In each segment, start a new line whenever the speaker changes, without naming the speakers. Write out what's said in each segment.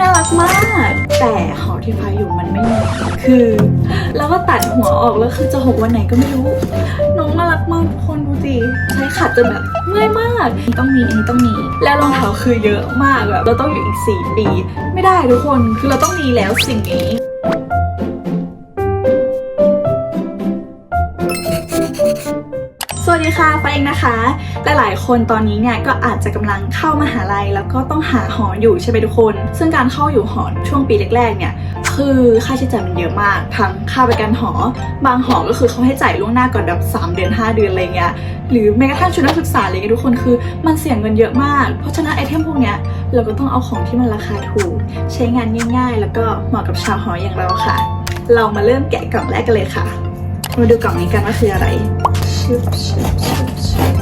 น่ารักมาก แต่หอที่ฟ้าอยู่มันไม่มีคือ แล้วก็ตัดหัวออกแล้วคือจะหกวันไหนก็ไม่รู้ น้องน่ารักมากทุกคนดูสิใช้ขัดจนแบบเมื่อยมากอันนี้ต้องมีอันนี้ต้องมี แล้วรองเท้าคือเยอะมากแบบเราต้องอยู่อีกสี่ปี ไม่ได้ทุกคนคือเราต้องมีแล้วสิ่งนี้ ดีค่ะฟ้าเองนะคะ หลายๆ คนตอนนี้เนี่ยก็อาจจะกำลังเข้ามหาลัยแล้วก็ต้องหาหออยู่ใช่ไหมทุกคน ซึ่งการเข้าอยู่หอช่วงปีแรกๆ เนี่ยคือค่าใช้จ่ายมันเยอะมากทั้งค่าประกันหอ บางหอก็คือเขาให้จ่ายล่วงหน้าก่อนแบบ3เดือน 5 เดือนอะไรเงี้ยหรือแม้กระทั่งชุดนักศึกษาอะไรเงี้ยทุกคนคือมันเสี่ยงเงินเยอะมาก เพราะฉะนั้นไอเทมพวกเนี้ยเราก็ต้องเอาของที่มันราคาถูก ใช้งานง่าย ๆ แล้วก็เหมาะกับชาวหออย่างเราค่ะ เรามาเริ่มแกะกล่องแรกกันเลยค่ะ มาดูกล่องนี้กันว่าคืออะไร ชึบชึบชึบชึบ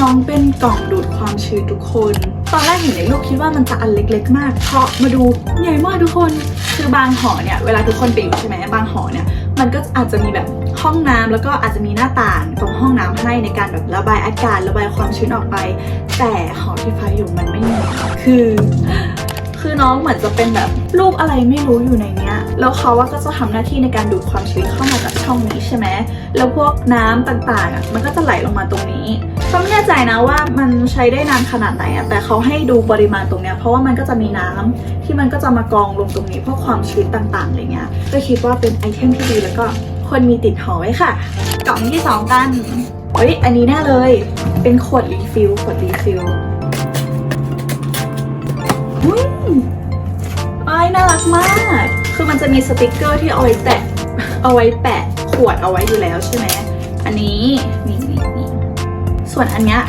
น้องเป็นกล่องดูดความชื้นทุกคน ตอนแรกเห็นในรูปคิดว่ามันจะอันเล็ก ๆ มากเพราะมาดูใหญ่มากทุกคน คือบางหอเนี่ยเวลาทุกคนไปอยู่ใช่ไหมบางหอเนี่ยมันก็อาจจะมีแบบห้องน้ำแล้วก็อาจจะมีหน้าต่างตรงห้องน้ำให้ในการแบบระบายอากาศระบายความชื้นออกไป แต่หอที่ฟ้าอยู่มันไม่มีคือ คือน้องเหมือนจะเป็นแบบรูปอะไรไม่รู้อยู่ในเนี้ย แล้วเขาว่าก็จะทำหน้าที่ในการดูดความชื้นเข้ามาจากช่องนี้ใช่ไหม แล้วพวกน้ำต่างๆอะมันก็จะไหลลงมาตรงนี้ก็ไม่แน่ใจนะว่ามันใช้ได้นานขนาดไหนอะ แต่เขาให้ดูปริมาณตรงเนี้ยเพราะว่ามันก็จะมีน้ำที่มันก็จะมากองลงตรงนี้เพราะความชื้นต่างๆอะไรเงี้ย ก็คิดว่าเป็นไอเทมที่ดีแล้วก็ควรมีติดหอไว้ค่ะ กล่องที่สองกัน เฮ้ย อันนี้แน่เลย เป็นขวดรีฟิล ขวดรีฟิลอุ้ยายน่ารักมาก คือมันจะมีสติกเกอร์ที่เอาไว้แตะเอาไว้แปะขวดเอาไว้อยู่แล้วใช่ไหม อันนี้นี่นี่นี่ส่วนอันเนี้ย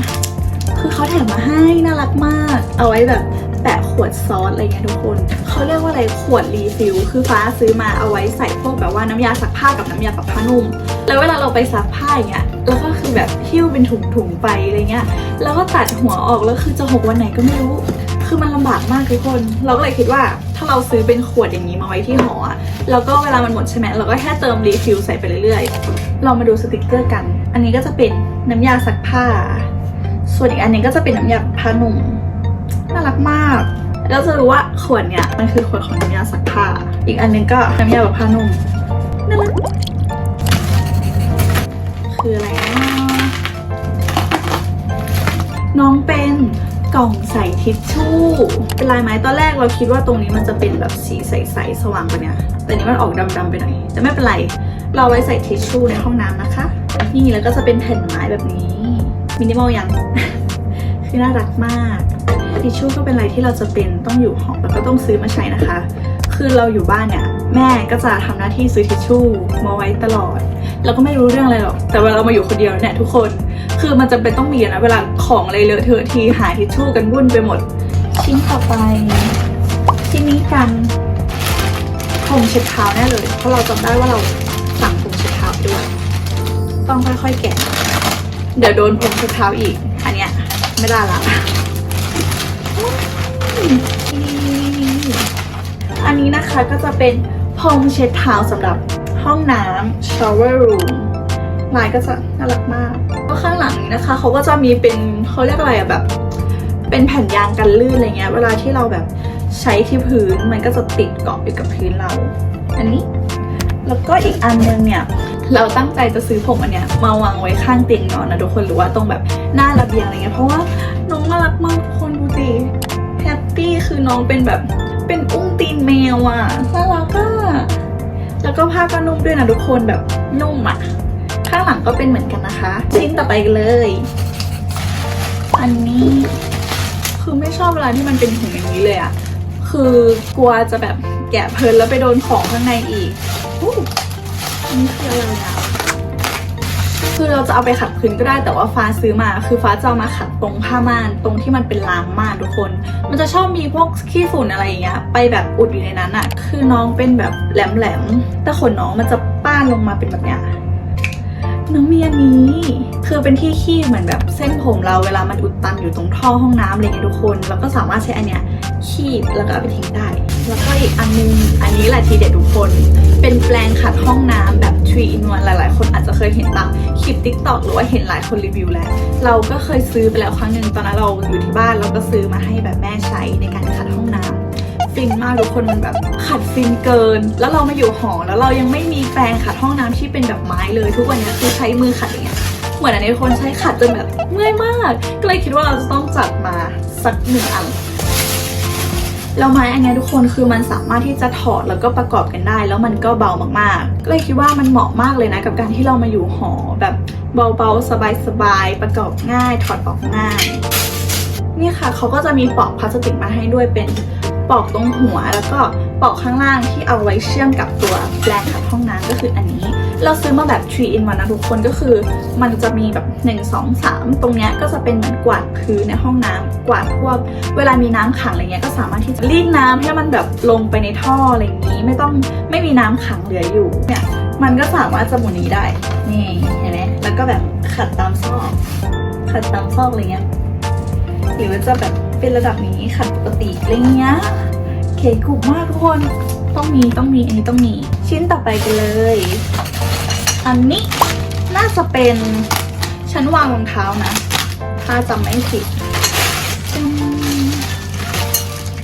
คือเขาแถมมาให้น่ารักมาก เอาไว้แบบแปะขวดซอสอะไรเงี้ยทุกคน เขาเรียกว่าอะไรขวดรีฟิล คือฟ้าซื้อมาเอาไว้ใส่พวกแบบว่าน้ำยาซักผ้ากับน้ำยาปรับผ้านุ่ม แล้วเวลาเราไปซักผ้าอย่างเงี้ย แล้วก็คือแบบหิ้วเป็นถุงๆไปอะไรเงี้ย แล้วก็ตัดหัวออกแล้วคือจะหกวันไหนก็ไม่รู้ คือมันลำบากมากทุกคน เราก็เลยคิดว่าถ้าเราซื้อเป็นขวดอย่างนี้มาไว้ที่หออะแล้วก็เวลามันหมดใช่ไหมเราก็แค่เติมรีฟิลใส่ไปเรื่อยๆ เรามาดูสติกเกอร์กัน อันนี้ก็จะเป็นน้ำยาซักผ้า ส่วนอีกอันนึงก็จะเป็นน้ำยาผ้าหนุ่มน่ารักมากเราจะรู้ว่าขวดเนี้ยมันคือขวดของน้ำยาซักผ้า อีกอันนึงก็น้ำยาแบบผ้านุ่มน่ารักคืออะไรนะน้องเป็น กล่องใส่ทิชชู่ เป็นลายไม้ตอนแรกเราคิดว่าตรงนี้มันจะเป็นแบบสีใสๆสว่างกว่านี้แต่นี้มันออกดำๆไปหน่อยแต่ไม่เป็นไร เราไว้ใส่ทิชชู่ในห้องน้ำนะคะ นี่แล้วก็จะเป็นแผ่นไม้แบบนี้ มินิมอลยังคือน่ารักมากทิชชู่ก็เป็นอะไรที่เราจะเป็นต้องอยู่หอแล้วก็ต้องซื้อมาใช้นะคะ คือเราอยู่บ้านเนี่ยแม่ก็จะทำหน้าที่ซื้อทิชชู่มาไว้ตลอด เราก็ไม่รู้เรื่องอะไรหรอก แต่เวลาเรามาอยู่คนเดียวเนี่ยทุกคน คือมันจะเป็นต้องมีนะเวลาของอะไรเลอะเทอะทีหาทิชชู่กันวุ่นไปหมด ชิ้นต่อไป ชิ้นนี้กันผมเช็ดเท้าแน่เลย เพราะเราจำได้ว่าเราสั่งผมเช็ดเท้าด้วย ต้องค่อยๆแกะ เดี๋ยวโดนผมเช็ดเท้าอีก อันเนี้ยไม่ได้ละอันนี้นะคะก็จะเป็นพรมเช็ดเท้าสำหรับ ห้องน้ำ shower room ลายก็จะน่ารักมาก ก็ข้างหลังนี้นะคะเขาก็จะมีเป็นเขาเรียกอะไรอะแบบ เป็นแผ่นยางกันลื่นอะไรเงี้ย เวลาที่เราแบบใช้ที่พื้นมันก็จะติดเกาะอยู่กับพื้นเรา อันนี้ แล้วก็อีกอันนึงเนี่ย เราตั้งใจจะซื้อผมอันเนี้ยมาวางไว้ข้างเตียงนอนนะทุกคนหรือว่าตรงแบบหน้าระเบียงอะไรเงี้ยเพราะว่าน้องน่ารักมากทุกคนดูสิแฮปปี้คือน้องเป็นแบบเป็นอุ้งตีนแมวอะน่ารักอะ แล้วก็ผ้าก็นุ่มด้วยนะทุกคนแบบนุ่มอะข้างหลังก็เป็นเหมือนกันนะคะ ชิ้นต่อไปเลย อันนี้คือไม่ชอบเวลาที่มันเป็นถุงอย่างนี้เลยอะคือกลัวจะแบบแกะเพลินแล้วไปโดนของข้างในอีกอันนี้คืออะไรอะ คือเราจะเอาไปขัดพื้นก็ได้แต่ว่าฟ้าซื้อมา คือฟ้าจะเอามาขัดตรงผ้าม่านตรงที่มันเป็นรางม่านทุกคน มันจะชอบมีพวกขี้ฝุ่นอะไรอย่างเงี้ยไปแบบอุดอยู่ในนั้นอะคือน้องเป็นแบบแหลมๆแต่ขนน้องมันจะป้านลงมาเป็นแบบเนี้ยน้องมีอันนี้ คือเป็นที่ขี้เหมือนแบบเส้นผมเราเวลามันอุดตันอยู่ตรงท่อห้องน้ำอะไรเงี้ยทุกคน แล้วก็สามารถใช้อันเนี้ย คีบแล้วก็เอาไปทิ้งได้ แล้วก็อีกอันนึง อันนี้แหละทีเด็ดทุกคน เป็นแปลงขัดห้องน้ำแบบ 3 in 1หลาย ๆ คนอาจจะเคยเห็นตามคลิป TikTok หรือว่าเห็นหลายคนรีวิวแล้ว เราก็เคยซื้อไปแล้วครั้งหนึ่งตอนนั้นเราอยู่ที่บ้านเราก็ซื้อมาให้แบบแม่ใช้ในการขัดห้องน้ฟินมากทุกคนมันแบบขัดฟินเกิน แล้วเรามาอยู่หอแล้วเรายังไม่มีแปรงขัดห้องน้ำที่เป็นแบบไม้เลย ทุกวันนี้คือใช้มือขัดอย่างเงี้ยเหมือนอันนี้คนใช้ขัดจนแบบเมื่อยมาก ก็เลยคิดว่าเราจะต้องจัดมาสักหนึ่งอัน แล้วไม้อันนี้ทุกคนคือมันสามารถที่จะถอดแล้วก็ประกอบกันได้ แล้วมันก็เบามากๆ ก็เลยคิดว่ามันเหมาะมากเลยนะ กับการที่เรามาอยู่หอแบบเบาๆ สบายๆ ประกอบง่าย ถอดออกง่าย นี่ค่ะเขาก็จะมีปลอกพลาสติกมาให้ด้วยเป็นปลอกตรงหัวแล้วก็ปลอกข้างล่างที่เอาไว้เชื่อมกับตัวแปรงขัดห้องน้ำก็คืออันนี้ เราซื้อมาแบบ3 in 1นะทุกคนก็คือ มันจะมีแบบ 1 2 3 ตรงเนี้ยก็จะเป็นเหมือนกวาดพื้นในห้องน้ำกวาดพวกเวลามีน้ำขังอะไรเงี้ยก็สามารถที่จะรีดน้ำให้มันแบบลงไปในท่ออะไรอย่างนี้ ไม่ต้องไม่มีน้ำขังเหลืออยู่เนี่ยมันก็สามารถจะหมุนนี้ได้ นี่เห็นไหมแล้วก็แบบขัดตามซอก ขัดตามซอกอะไรเงี้ยหรือว่าจะแบบเป็นระดับนี้ขัดปกติอะไรเงี้ยเก๋กุบมากทุกคนต้องมีต้องมีอันนี้ต้องมี ชิ้นต่อไปกันเลย อันนี้น่าจะเป็นชั้นวางรองเท้านะ ถ้าจำไม่ผิด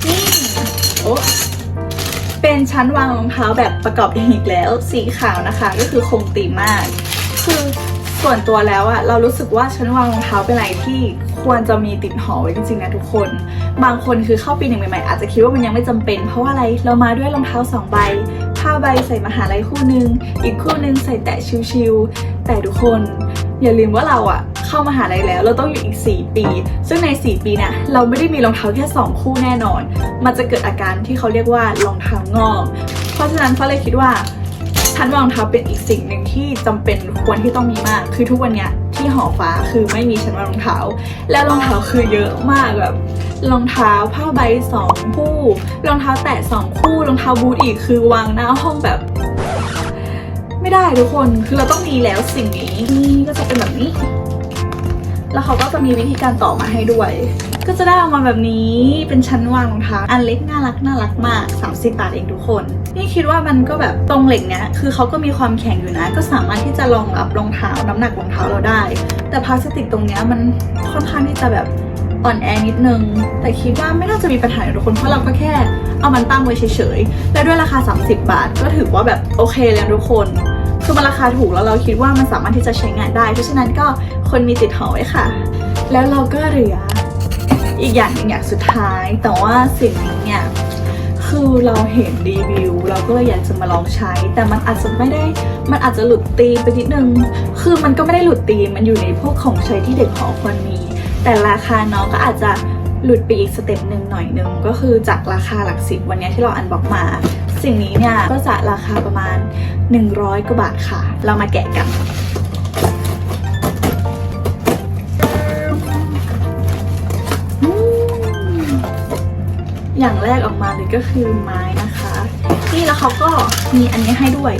นี่โอ้เป็นชั้นวางรองเท้าแบบประกอบเองอีกแล้ว สีขาวนะคะ ก็คือคงตีมาก คือส่วนตัวแล้วอะเรารู้สึกว่าชั้นวางรองเท้าเป็นอะไรที่ควรจะมีติดหอไว้จริงๆนะทุกคน บางคนคือเข้าปีหนึ่งใหม่ๆอาจจะคิดว่ามันยังไม่จำเป็น เพราะว่าอะไรเรามาด้วยรองเท้าสองใบ ผ้าใบใส่มหาลัยคู่หนึ่งอีกคู่หนึ่งใส่แตะชิวๆแต่ทุกคน อย่าลืมว่าเราอะเข้ามหาลัยแล้ว เราต้องอยู่อีก 4 ปี ซึ่งใน 4 ปีเนี่ยเราไม่ได้มีรองเท้าแค่ 2 คู่แน่นอน มันจะเกิดอาการที่เขาเรียกว่ารองเท้างอกเพราะฉะนั้นเขาเลยคิดว่าชั้นวางรองเท้าเป็นอีกสิ่งหนึ่งที่จำเป็นควรที่ต้องมีมาก คือทุกวันเนี้ย ที่หอฟ้าคือไม่มีชั้นวางรองเท้า และรองเท้าคือเยอะมากแบบรองเท้าผ้าใบสองคู่รองเท้าแตะสองคู่รองเท้าบูทอีกคือวางหน้าห้องแบบ ไม่ได้ทุกคนคือเราต้องมีแล้วสิ่งนี้นี่ก็จะเป็นแบบนี้ แล้วเขาก็จะมีวิธีการต่อมาให้ด้วย ก็จะได้ออกมาแบบนี้เป็นชั้นวางรองเท้าอันเล็กน่ารักน่ารักมาก 30 บาทเองทุกคน นี่คิดว่ามันก็แบบตรงเหล็กเนี้ยคือเขาก็มีความแข็งอยู่นะ ก็สามารถที่จะรองรับรองเท้าน้ำหนักรองเท้าเราได้ แต่พลาสติกตรงเนี้ยมันค่อนข้างที่จะแบบอ่อนแอนิดนึง แต่คิดว่าไม่น่าจะมีปัญหาทุกคน เพราะเราก็แค่เอามันตั้งไว้เฉยๆ และด้วยราคา 30 บาท ก็ถือว่าแบบโอเคเลยทุกคน คือมันราคาถูกแล้วเราคิดว่ามันสามารถที่จะใช้งานได้ เพราะฉะนั้นก็คนมีติดหอไว้ค่ะ แล้วเราก็เหลืออีกอย่างหนึ่งอย่างสุดท้าย แต่ว่าสิ่งนี้เนี่ยคือเราเห็นรีวิว เราก็เลยอยากจะมาลองใช้ แต่มันอาจจะไม่ได้มันอาจจะหลุดตีไปนิดนึง คือมันก็ไม่ได้หลุดตีมันอยู่ในพวกของใช้ที่เด็กหอควรมี แต่ราคาน้องก็อาจจะหลุดไปอีกสเต็ปหนึ่งหน่อยนึงก็คือจากราคาหลักสิบวันนี้ที่เราอันบอกมา สิ่งนี้เนี่ยก็จะราคาประมาณ 100กว่าบาทค่ะ เรามาแกะกันอย่างแรกออกมาเลยก็คือไม้นะคะ นี่แล้วเขาก็มีอันนี้ให้ด้วย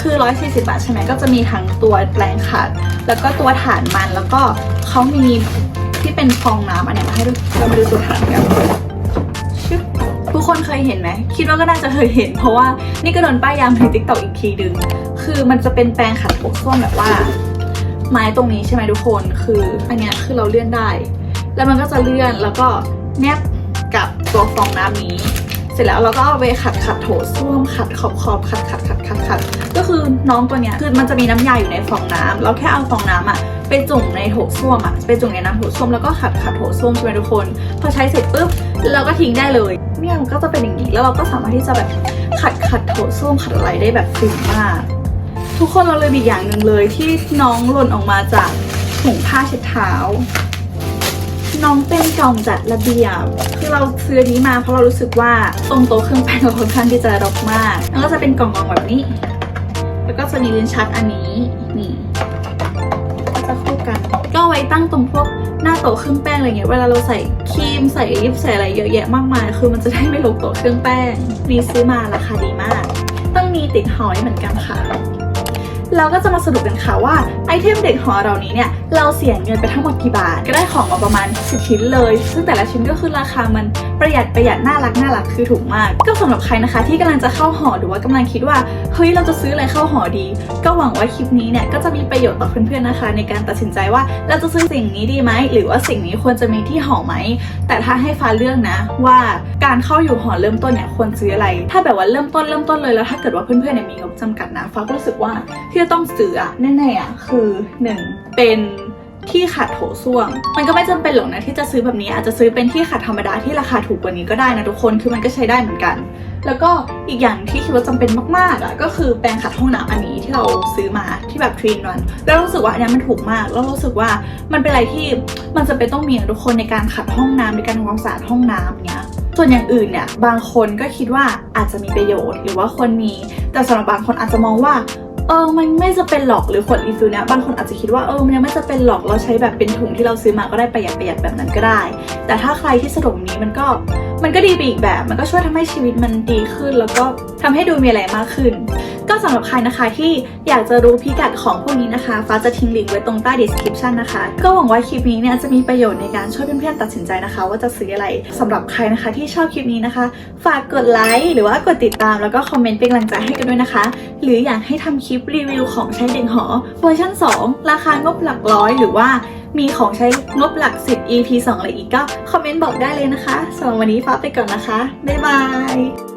คือ 140 บาทใช่ไหมก็จะมีทั้งตัวแปลงขัด แล้วก็ตัวฐานมันแล้วก็เขามีที่เป็นฟองน้ำอันนี้มาให้ด้วยเรามาดูตัวฐานกัน คนเคยเห็นไหม คิดว่าก็น่าจะเคยเห็น เพราะว่านี่ก็โดนป้ายยามในติ๊กต็อกอีกทีดึง คือมันจะเป็นแปรงขัดโถส้วมแบบว่า ไม้ตรงนี้ใช่ไหมทุกคน คืออันเนี้ยคือเราเลื่อนได้ แล้วมันก็จะเลื่อนแล้วก็แนบกับตัวฟองน้ำนี้ เสร็จแล้วเราก็เอาไปขัดขัดโถส้วมขัดขอบขอบขัดขัดขัดขัดขัดก็คือน้องตัวเนี้ยคือมันจะมีน้ำยาอยู่ในฟองน้ำเราแค่เอาฟองน้ำอะไปจุ่มในโถส้วมอะไปจุ่มในน้ำโถส้วมแล้วก็ขัดขัดโถส้วมใช่ไหมทุกคน พอใช้เสร็จปุ๊บเราก็ทิ้งได้เลย เนี่ยมันก็จะเป็นอย่างนี้แล้วเราก็สามารถที่จะแบบขัดขัดโถส้วมขัดอะไรได้แบบฟินมาก ทุกคนเราเลยมีอย่างหนึ่งเลยที่น้องหล่นออกมาจากถุงผ้าเช็ดเท้า น้องเป็นกล่องจัดระเบียบคือเราซื้อนี้มาเพราะเรารู้สึกว่าตรงโต๊ะเครื่องแป้งเราค่อนข้างที่จะรกมากแล้วก็จะเป็นกล่องๆแบบนี้ แล้วก็จะมีลิ้นชักอันนี้นี่ก็จะคู่กัน ก็ไว้ตั้งตรงพวก หน้าโตเครื่องแป้งอะไรเงี้ย เวลาเราใส่ครีมใส่ลิปใส่อะไรเยอะแยะมากมาย คือมันจะได้ไม่ลงโตเครื่องแป้ง มีซื้อมาราคาดีมาก ต้องมีติดหอยเหมือนกันค่ะ เราก็จะมาสรุปกันค่ะว่า ไอเทมเด็กหอเรานี้เนี่ยเราเสียเงินไปทั้งหมดกี่บาท ก็ได้ของมาประมาณ 10 ชิ้นเลย ซึ่งแต่ละชิ้นก็คือราคามันประหยัดประหยัดน่ารักน่ารักคือถูกมาก ก็สำหรับใครนะคะ ที่กำลังจะเข้าหอหรือว่ากำลังคิดว่าเฮ้ยเราจะซื้ออะไรเข้าหอดี ก็หวังว่าคลิปนี้เนี่ยก็จะมีประโยชน์ต่อเพื่อนๆนะคะ ในการตัดสินใจว่าเราจะซื้อสิ่งนี้ดีไหมหรือว่าสิ่งนี้ควรจะมีที่หอไหมแต่ถ้าให้ฟ้าเลือกนะ ว่าการเข้าอยู่หอเริ่มต้นเนี่ยควรซื้ออะไร ถ้าแบบว่าเริ่มต้นเริ่มต้นเลยแล้วถ้าเกิดว่าเพื่อนๆเนี่ยมีงบจำกัดนะฟ้าก็รู้สึกว่าที่จะต้องซื้ออะแน่ๆอะคือหนึ่งเป็นที่ขัดโถส้วม มันก็ไม่จำเป็นหรอกนะที่จะซื้อแบบนี้อาจจะซื้อเป็นที่ขัดธรรมดาที่ราคาถูกกว่านี้ก็ได้นะทุกคนคือมันก็ใช้ได้เหมือนกัน แล้วก็อีกอย่างที่คิดว่าจำเป็นมากๆอะก็คือแปรงขัดห้องน้ำอันนี้ที่เราซื้อมาที่แบบทรีนวันแล้วรู้สึกว่าอันนี้มันถูกมากแล้วรู้สึกว่ามันเป็นอะไรที่มันจะเป็นต้องมีนะทุกคนในการขัดห้องน้ำในการทำความสะอาดห้องน้ำเนี้ยส่วนอย่างอื่นเนี่ยบางคนก็คิดว่าอาจจะมีประโยชน์ หรือว่าควรมีแต่สำหรับบางคนอาจจะมองว่า เออมันไม่จะเป็นหรอกหรือขวดรีฟิลเนี่ยบางคนอาจจะคิดว่าเออมันยังไม่จะเป็นหรอกเราใช้แบบเป็นถุงที่เราซื้อมาก็ได้ประหยัดประหยัดแบบนั้นก็ได้ แต่ถ้าใครที่สะดวกแบบนี้มันก็มันก็ดีไปอีกแบบ มันก็ช่วยทำให้ชีวิตมันดีขึ้น แล้วก็ทำให้ดูมีอะไรมากขึ้น ก็สำหรับใครนะคะที่อยากจะรู้พิกัดของพวกนี้นะคะ ฟ้าจะทิ้งลิงก์ไว้ตรงใต้ description นะคะ ก็หวังว่าคลิปนี้เนี่ยจะมีประโยชน์ในการช่วยเพื่อนๆตัดสินใจนะคะ ว่าจะซื้ออะไรสำหรับใครนะคะที่ชอบคลิปนี้นะคะ ฝากกดไลค์หรือว่ากดติดตามแล้วก็คอมเมนต์เป็นกำลังใจให้กันด้วยนะคะ หรืออยากให้ทำคลิปรีวิวของใช้เด็กหอเวอร์ชัน2 ราคางบหลักร้อย หรือว่ามีของใช้งบหลัก 10 EP 2 อะไรอีกก็คอมเมนต์บอกได้เลยนะคะสำหรับวันนี้ฟ้าไปก่อนนะคะบ๊ายบาย